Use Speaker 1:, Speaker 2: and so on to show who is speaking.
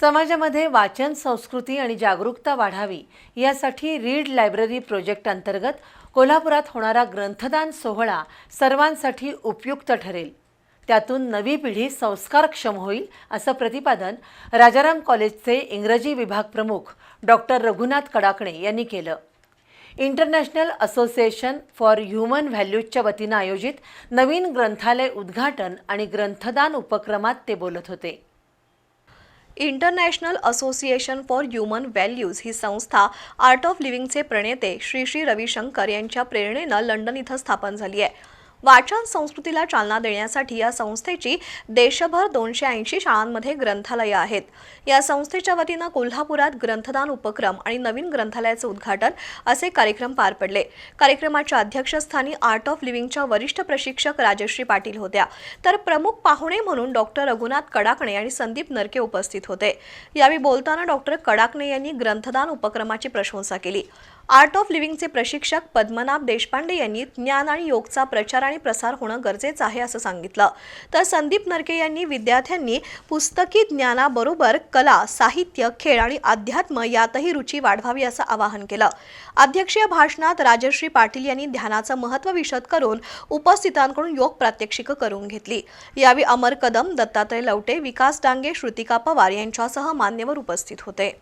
Speaker 1: समाजामध्ये वाचन संस्कृती आणि जागरूकता वाढावी यासाठी रीड लायब्ररी प्रोजेक्ट अंतर्गत कोल्हापुरात होणारा ग्रंथदान सोहळा सर्वांसाठी उपयुक्त ठरेल. त्यातून नवी पिढी संस्कारक्षम होईल असं प्रतिपादन राजाराम कॉलेजचे इंग्रजी विभाग प्रमुख डॉक्टर रघुनाथ कडाकणे यांनी केलं. इंटरनॅशनल असोसिएशन फॉर ह्युमन व्हॅल्यूजच्या वतीनं आयोजित नवीन ग्रंथालय उद्घाटन आणि ग्रंथदान उपक्रमात ते बोलत होते.
Speaker 2: International association for human values ही संस्था आर्ट ऑफ लिव्हिंगचे प्रणेते श्री श्री रविशंकर यांच्या प्रेरणेनं लंडन इथं स्थापन झाली आहे. वाचन संस्कृतीला चालना देण्यासाठी या संस्थेची देशभर दोनशे ऐंशी शाळांमध्ये ग्रंथालयं आहेत. या संस्थेच्या वतीनं कोल्हापुरात ग्रंथदान उपक्रम आणि नवीन ग्रंथालयाचं उद्घाटन असे कार्यक्रम पार पडले. कार्यक्रमाच्या अध्यक्षस्थानी आर्ट ऑफ लिव्हिंगच्या वरिष्ठ प्रशिक्षक राजश्री पाटील होत्या. तर प्रमुख पाहुणे म्हणून डॉक्टर रघुनाथ कडाकणे आणि संदीप नरके उपस्थित होते. यावेळी बोलताना डॉक्टर कडाकणे यांनी ग्रंथदान उपक्रमाची प्रशंसा केली. आर्ट ऑफ लिव्हिंगचे प्रशिक्षक पद्मनाभ देशपांडे यांनी ज्ञान आणि योगचा प्रचार आणि प्रसार होणं गरजेचं आहे असं सांगितलं. तर संदीप नरके यांनी विद्यार्थ्यांनी पुस्तकी ज्ञानाबरोबर कला साहित्य खेळ आणि अध्यात्म यातही रुची वाढवावी असं आवाहन केलं. अध्यक्षीय भाषणात राजश्री पाटील यांनी ध्यानाचं महत्त्व विशद करून उपस्थितांकडून योग प्रात्यक्षिकं करून घेतली. यावेळी अमर कदम दत्तात्रय लवटे विकास डांगे श्रुतिका पवार यांच्यासह मान्यवर उपस्थित होते.